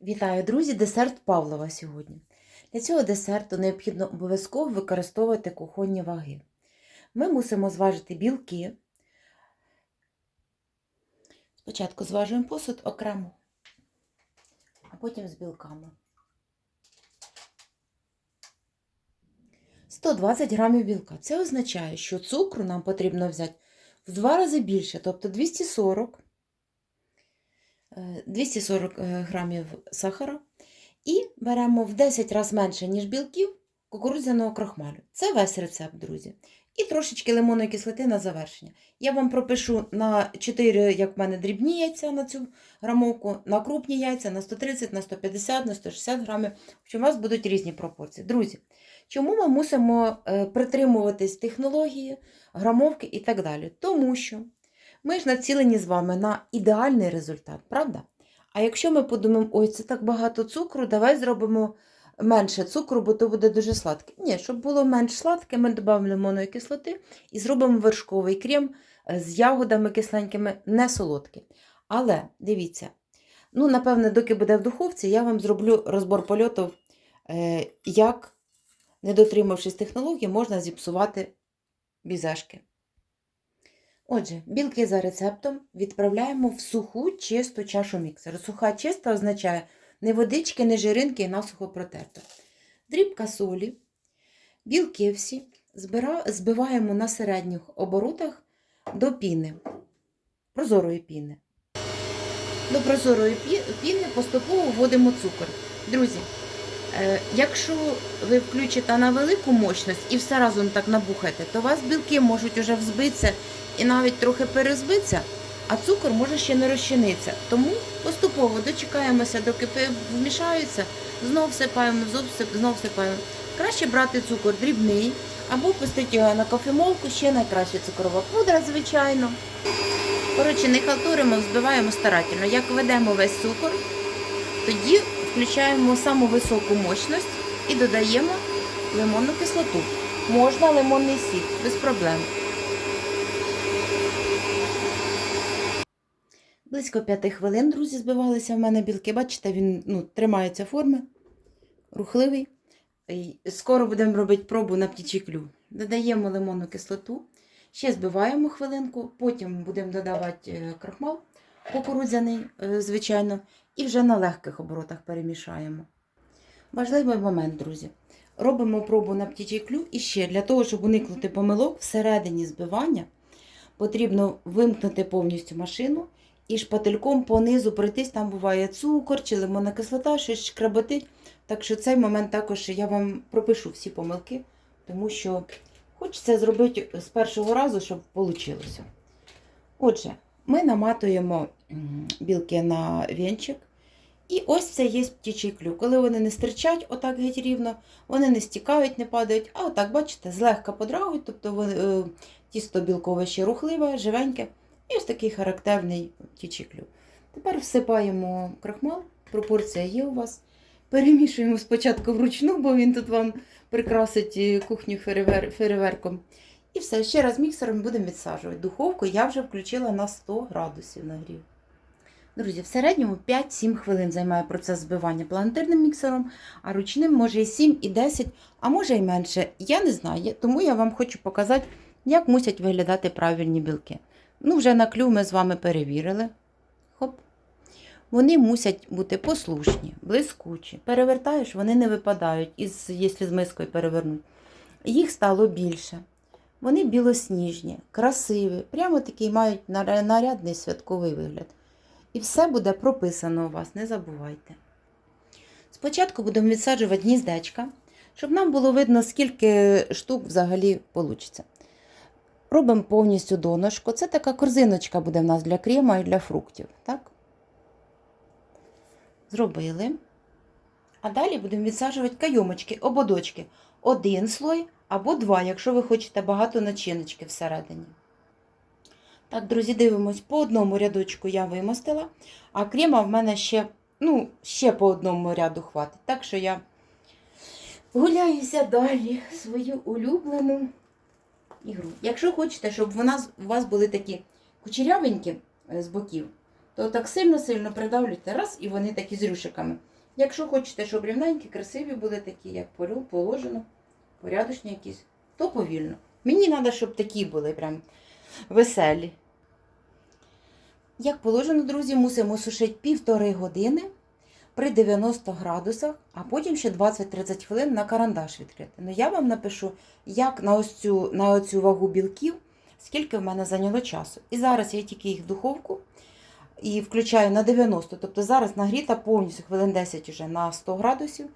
Вітаю, друзі! Десерт Павлова сьогодні. Для цього десерту необхідно обов'язково використовувати кухонні ваги. Ми мусимо зважити білки. Спочатку зважуємо посуд окремо, а потім з білками. 120 грамів білка. Це означає, що цукру нам потрібно взяти в два рази більше, тобто 240 е, 240 е, грамів сахара і беремо в 10 разів менше, ніж білків кукурудзяного крохмалю. Це весь рецепт, друзі. І трошечки лимонної кислоти на завершення. Я вам пропишу на 4, як в мене дрібні яйця на цю грамовку, на крупні яйця, на 130, на 150, на 160 грамів. У вас будуть різні пропорції. Друзі, чому ми мусимо е, притримуватись технології, грамовки і так далі? Тому що ми ж націлені з вами на ідеальний результат, правда? А якщо ми подумаємо, ой, це так багато цукру, давай зробимо менше цукру, бо то буде дуже сладке. Ні, щоб було менш сладке, ми додамо лимонної кислоти і зробимо вершковий крем е, з ягодами кисленькими, не солодкий. Але дивіться, ну, напевне, доки буде в духовці, я вам зроблю розбор польотів, е, як, не дотримавшись технології, можна зіпсувати бізешки. Отже, білки за рецептом відправляємо в суху чисту чашу міксера. Суха чиста означає не водички, не жиринки і насухо протерто. Дрібка солі, білки всі збиваємо на середніх оборотах до піни, прозорої піни. До прозорої піни поступово вводимо цукор. Друзі, якщо ви включите на велику мощність і все разом так набухаєте, то у вас білки можуть уже взбитися і навіть трохи перезбитися, а цукор може ще не розчинитися. Тому поступово дочекаємося, доки вмішаються, знов всипаємо, знов всип- знов всипаємо. Краще брати цукор дрібний або пустити його на кофемолку, ще найкраще цукрова пудра, звичайно. Коротше, не халтуримо, взбиваємо старательно. Як ведемо весь цукор, тоді включаємо саму високу мощність і додаємо лимонну кислоту. Можна лимонний сік, без проблем. Близько п'яти хвилин, друзі, збивалися в мене білки. Бачите, він ну, тримається форми, рухливий. Скоро будемо робити пробу на клюв. Додаємо лимонну кислоту, ще збиваємо хвилинку, потім будемо додавати е, крахмал кукурудзяний, е, звичайно, і вже на легких оборотах перемішаємо. Важливий момент, друзі. Робимо пробу на птічий клюв і ще для того, щоб уникнути помилок всередині збивання, потрібно вимкнути повністю машину і шпательком понизу пройтись, там буває цукор чи лимонна кислота, щось шкреботить. Так що цей момент також я вам пропишу всі помилки, тому що хочеться зробити з першого разу, щоб вийшло. Отже, ми наматуємо білки на вінчик. І ось це є птічий клюв. Коли вони не стирчать отак геть рівно, вони не стікають, не падають, а отак, бачите, злегка подрагують, тобто вони, е, тісто білкове ще рухливе, живеньке. І ось такий характерний птічий клюв. Тепер всипаємо крахмал, пропорція є у вас. Перемішуємо спочатку вручну, бо він тут вам прикрасить е, кухню фейервер- фейерверком. І все, ще раз міксером будемо відсаджувати. Духовку я вже включила на 100 градусів нагрів. Друзі, в середньому 5-7 хвилин займає процес збивання планетарним міксером, а ручним може і 7, і 10, а може і менше. Я не знаю, тому я вам хочу показати, як мусять виглядати правильні білки. Ну, вже на клюв ми з вами перевірили. Хоп. Вони мусять бути послушні, блискучі. Перевертаєш, вони не випадають, із, якщо з мискою перевернуть. Їх стало більше. Вони білосніжні, красиві, прямо такий мають нарядний святковий вигляд. І все буде прописано у вас, не забувайте. Спочатку будемо відсаджувати гніздечка, щоб нам було видно, скільки штук взагалі вийде. Робимо повністю донышко. Це така корзиночка буде в нас для крема і для фруктів. Так? Зробили. А далі будемо відсаджувати кайомочки, ободочки. Один слой або два, якщо ви хочете багато начиночки всередині. Так, друзі, дивимось, по одному рядочку я вимостила, а крема в мене ще, ну, ще по одному ряду хватить. Так що я гуляюся далі свою улюблену ігру. Якщо хочете, щоб вона, у вас були такі кучерявенькі е, з боків, то так сильно-сильно придавлюйте раз, і вони такі з рюшиками. Якщо хочете, щоб рівненькі, красиві були такі, як положено, порядочні якісь, то повільно. Мені треба, щоб такі були прям веселі. Як положено, друзі, мусимо сушити півтори години при 90 градусах, а потім ще 20-30 хвилин на карандаш відкрити. Ну я вам напишу, як на ось цю, на оцю вагу білків, скільки в мене зайняло часу. І зараз я тільки їх в духовку і включаю на 90. Тобто зараз нагріта повністю хвилин 10 вже на 100 градусів.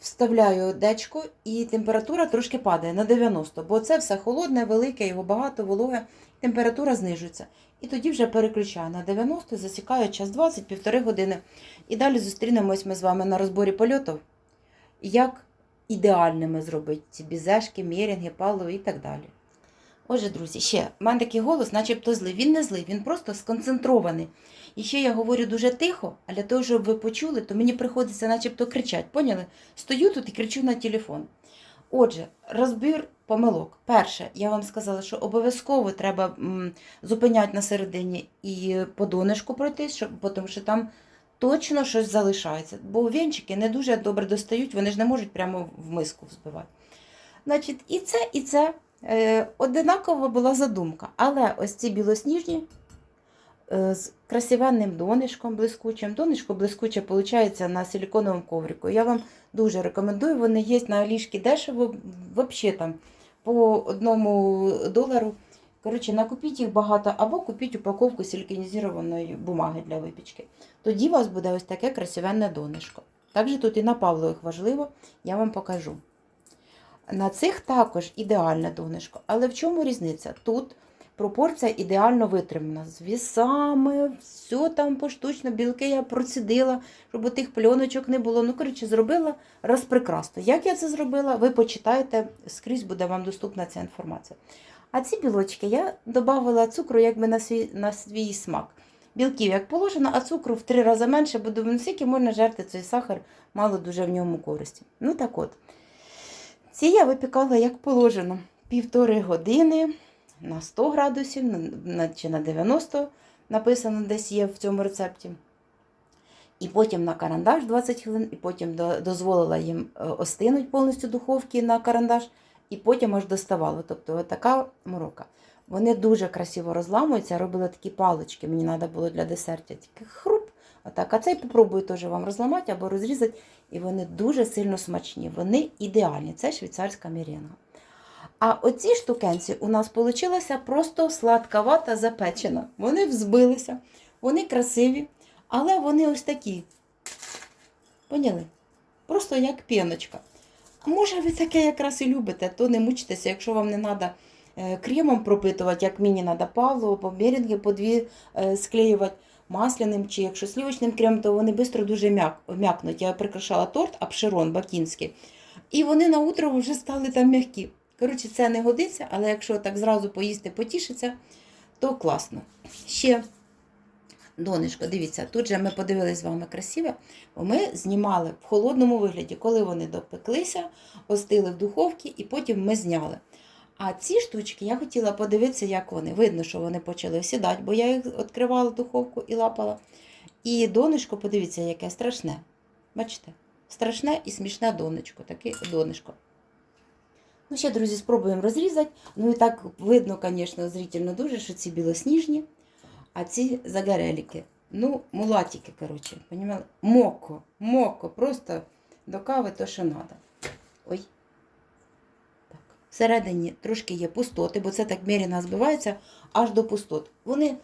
Вставляю дечко і температура трошки падає на 90, бо це все холодне, велике, його багато, вологе, температура знижується. І тоді вже переключаю на 90, засікаю час 20, півтори години. І далі зустрінемось ми з вами на розборі польотів, як ідеальними зробити ці бізешки, мірінги, паливо і так далі. Отже, друзі, ще в мене такий голос, начебто злий. Він не злий, він просто сконцентрований. І ще я говорю дуже тихо, а для того, щоб ви почули, то мені приходиться начебто кричати. Поняли? Стою тут і кричу на телефон. Отже, розбір помилок. Перше, я вам сказала, що обов'язково треба зупиняти на середині і по донышку пройтись, щоб, тому що там точно щось залишається. Бо вінчики не дуже добре достають, вони ж не можуть прямо в миску взбивати. Значить, і це, і це одинакова була задумка. Але ось ці білосніжні е, з красивенним донишком блискучим. Донишко блискуче виходить на силіконовому коврику. Я вам дуже рекомендую. Вони є на Алішки дешево, взагалі там по одному долару. Коротше, накупіть їх багато або купіть упаковку силіконізованої бумаги для випічки. Тоді у вас буде ось таке красивенне донишко. Також тут і на Павлових важливо, я вам покажу. На цих також ідеальне донишко. Але в чому різниця? Тут пропорція ідеально витримана. З вісами, все там поштучно, білки я процідила, щоб тих пленочок не було. Ну, коротше, зробила розпрекрасно. Як я це зробила, ви почитаєте, скрізь буде вам доступна ця інформація. А ці білочки я додавала цукру якби на свій, на свій смак. Білків як положено, а цукру в три рази менше, бо думаю, скільки можна жерти цей сахар, мало дуже в ньому користі. Ну так от. Ці я випікала як положено. Півтори години на 100 градусів, чи на 90 написано десь є в цьому рецепті. І потім на карандаш 20 хвилин, і потім дозволила їм е, остинуть повністю духовки на карандаш, і потім аж доставала. Тобто така морока. Вони дуже красиво розламуються, робила такі палички, мені треба було для десерту. Тільки хруп. Отак. А цей попробую теж вам розламати або розрізати. І вони дуже сильно смачні. Вони ідеальні. Це швейцарська міренга. А оці штукенці у нас вийшла просто сладковата запечена. Вони взбилися, вони красиві, але вони ось такі. Поняли? Просто як піночка. А може ви таке якраз і любите, то не мучтеся, якщо вам не треба кремом пропитувати, як мені треба палу, або мерінги по дві е, склеювати масляним чи якщо сливочним кремом, то вони швидко дуже мяк, м'якнуть. Я прикрашала торт апшерон бакінський. І вони на утро вже стали там м'які. Коротше, це не годиться, але якщо так зразу поїсти, потішиться, то класно. Ще донечко, дивіться, тут же ми подивились з вами красиве, бо ми знімали в холодному вигляді, коли вони допеклися, остили в духовці і потім ми зняли. А ці штучки я хотіла подивитися, як вони. Видно, що вони почали сідати, бо я їх відкривала духовку і лапала. І донечко, подивіться, яке страшне. Бачите? Страшне і смішне донечко, таке донечко. Ну, ще, друзі, спробуємо розрізати. Ну і так видно, звісно, зрительно дуже, що ці білосніжні, а ці загореліки. Ну, мулатики, коротше, понімали? Моко, моко, просто до кави то, що треба. Ой. Всередині трошки є пустоти, бо це так міряно збивається аж до пустот. Вони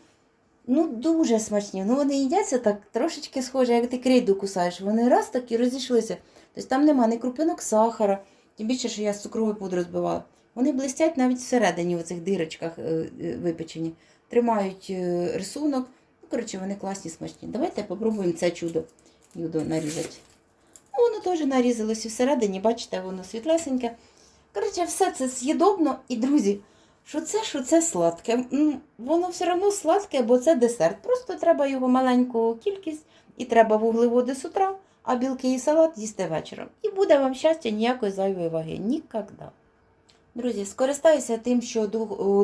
ну, дуже смачні. Ну, вони їдяться так трошечки схоже, як ти крейду кусаєш. Вони раз так і розійшлися. Тобто там нема ні крупинок сахара, тим більше, що я з цукровою пудрою збивала. Вони блистять навіть всередині в цих дирочках е, е, випечені. Тримають е, рисунок. Ну, коротше, вони класні, смачні. Давайте попробуємо це чудо юдо нарізати. Ну, воно теж нарізалось і всередині, бачите, воно світлесеньке. Коротше, все це з'їдобно. І, друзі, що це, що це сладке. М, Воно все одно сладке, бо це десерт. Просто треба його маленьку кількість, і треба вуглеводи з утра, а білки і салат їсти вечором. І буде вам щастя ніякої зайвої ваги. Ніколи. Друзі, скористаюся тим, що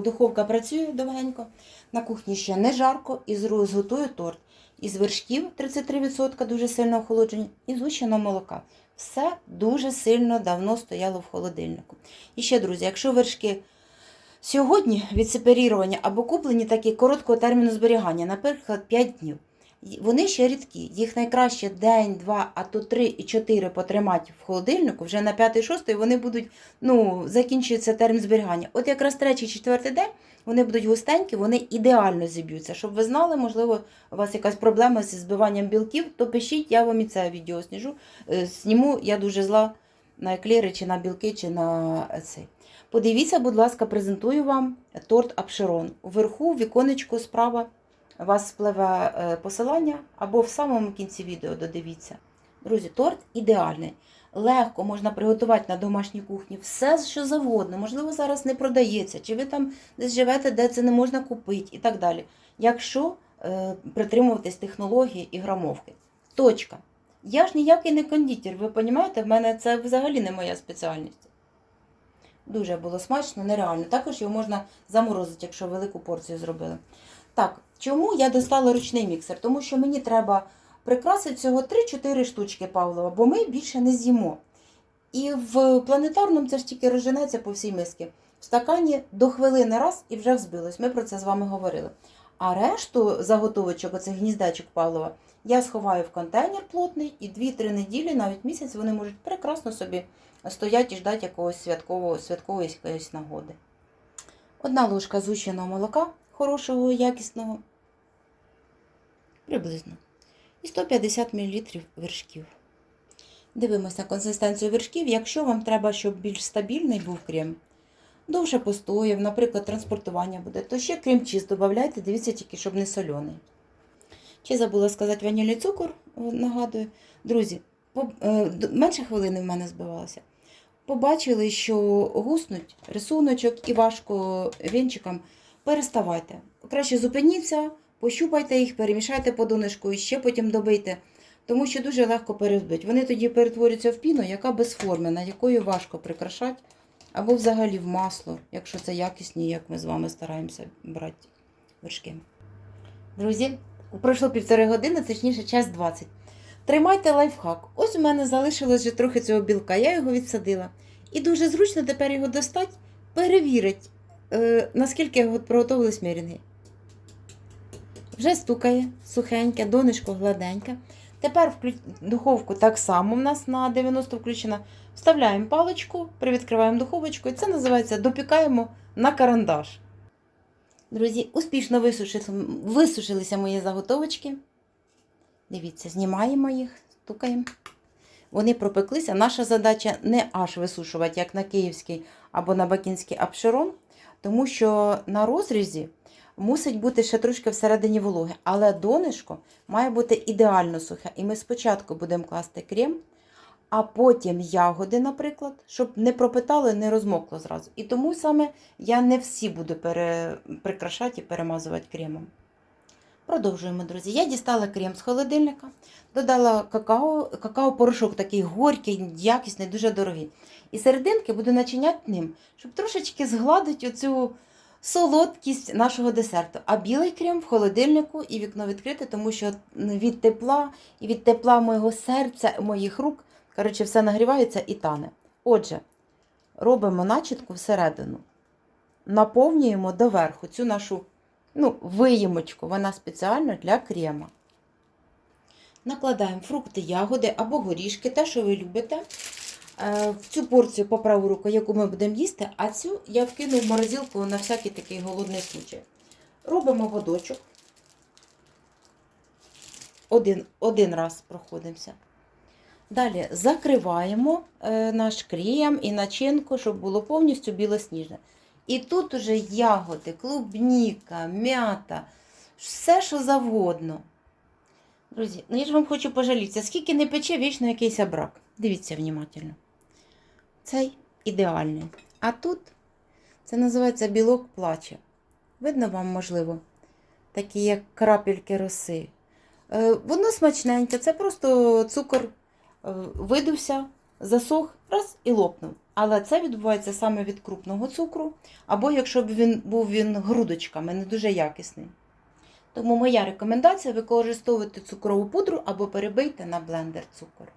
духовка працює довгенько, на кухні ще не жарко і зготую торт. Із вершків 33% дуже сильно охолоджені, і згущеного молока. Все дуже сильно давно стояло в холодильнику. І ще, друзі, якщо вершки сьогодні відсеперіровані або куплені такі короткого терміну зберігання, наприклад, 5 днів. Вони ще рідкі. Їх найкраще день, два, а то три і чотири потримати в холодильнику. Вже на п'ятий, шостий вони будуть, ну, закінчується термін зберігання. От якраз третій, четвертий день вони будуть густенькі, вони ідеально зіб'ються. Щоб ви знали, можливо, у вас якась проблема зі збиванням білків, то пишіть, я вам і це відео сніжу. Е, Сніму, я дуже зла на еклери, чи на білки, чи на цей. Подивіться, будь ласка, презентую вам торт Апшерон. Вверху, в віконечку справа вас спливе е, посилання, або в самому кінці відео додивіться. Друзі, торт ідеальний. Легко можна приготувати на домашній кухні все, що завгодно. Можливо, зараз не продається, чи ви там десь живете, де це не можна купити і так далі. Якщо е, притримуватись технології і грамовки. Точка. Я ж ніякий не кондитер, ви розумієте, в мене це взагалі не моя спеціальність. Дуже було смачно, нереально. Також його можна заморозити, якщо велику порцію зробили. Так, чому я достала ручний міксер? Тому що мені треба прикрасити всього 3-4 штучки Павлова, бо ми більше не з'їмо. І в планетарному це ж тільки розженеться по всій мисці. В стакані до хвилини раз і вже взбилось. Ми про це з вами говорили. А решту заготовочок, оцих гніздечок Павлова, я сховаю в контейнер плотний і 2-3 неділі, навіть місяць, вони можуть прекрасно собі стоять і ждать якогось святкового, святкової якоїсь нагоди. Одна ложка зущеного молока, хорошого, якісного, приблизно. І 150 мл вершків. Дивимося на консистенцію вершків. Якщо вам треба, щоб більш стабільний був крем, довше постояв, наприклад, транспортування буде, то ще крем-чіз додавайте, дивіться тільки, щоб не соляний. Чи забула сказати ванільний цукор, нагадую. Друзі, е, менше хвилини в мене збивалося. Побачили, що гуснуть рисуночок і важко вінчиком, переставайте. Краще зупиніться, пощупайте їх, перемішайте по донишку і ще потім добийте, тому що дуже легко перебити. Вони тоді перетворюються в піну, яка безформена, якою важко прикрашати, або взагалі в масло, якщо це якісні, як ми з вами стараємося брати вершки. Друзі, пройшло півтори години, точніше, час 20. Тримайте лайфхак. Ось у мене залишилось вже трохи цього білка, я його відсадила. І дуже зручно тепер його достати, перевірити, е, наскільки приготували смірінги. Вже стукає, сухеньке, донечко гладеньке. Тепер духовку так само в нас на 90 включена. Вставляємо паличку, привідкриваємо духовочку, і це називається допікаємо на карандаш. Друзі, успішно висушили- висушилися мої заготовочки. Дивіться, знімаємо їх, стукаємо. Вони пропеклися. Наша задача не аж висушувати, як на київський або на бакінський апшерон, тому що на розрізі мусить бути ще трошки всередині вологи, але донишко має бути ідеально сухе. І ми спочатку будемо класти крем, а потім ягоди, наприклад, щоб не пропитали, не розмокло зразу. І тому саме я не всі буду пере... прикрашати і перемазувати кремом. Продовжуємо, друзі. Я дістала крем з холодильника, додала какао, какао-порошок такий горький, якісний, дуже дорогий. І серединки буду начиняти ним, щоб трошечки згладити оцю солодкість нашого десерту. А білий крем в холодильнику і вікно відкрите, тому що від тепла і від тепла моєго серця, моїх рук, коротше, все нагрівається і тане. Отже, робимо начітку всередину, наповнюємо доверху цю нашу ну, виємочку, вона спеціально для крема. Накладаємо фрукти, ягоди або горішки, те, що ви любите. Е, В цю порцію по праву руку, яку ми будемо їсти, а цю я вкину в морозилку на всякий такий голодний случай. Робимо водочок. Один, один раз проходимося. Далі закриваємо е, наш крем і начинку, щоб було повністю білосніжне. І тут уже ягоди, клубніка, м'ята, все, що завгодно. Друзі, ну я ж вам хочу пожалітися, скільки не пече, вічно якийсь брак. Дивіться внимательно. Цей ідеальний. А тут це називається білок плаче. Видно вам, можливо, такі як крапельки роси. Е, Воно смачненьке, це просто цукор е, видувся, засох, раз і лопнув. Але це відбувається саме від крупного цукру, або якщо б він був він грудочками, не дуже якісний. Тому моя рекомендація використовувати цукрову пудру або перебийте на блендер цукор.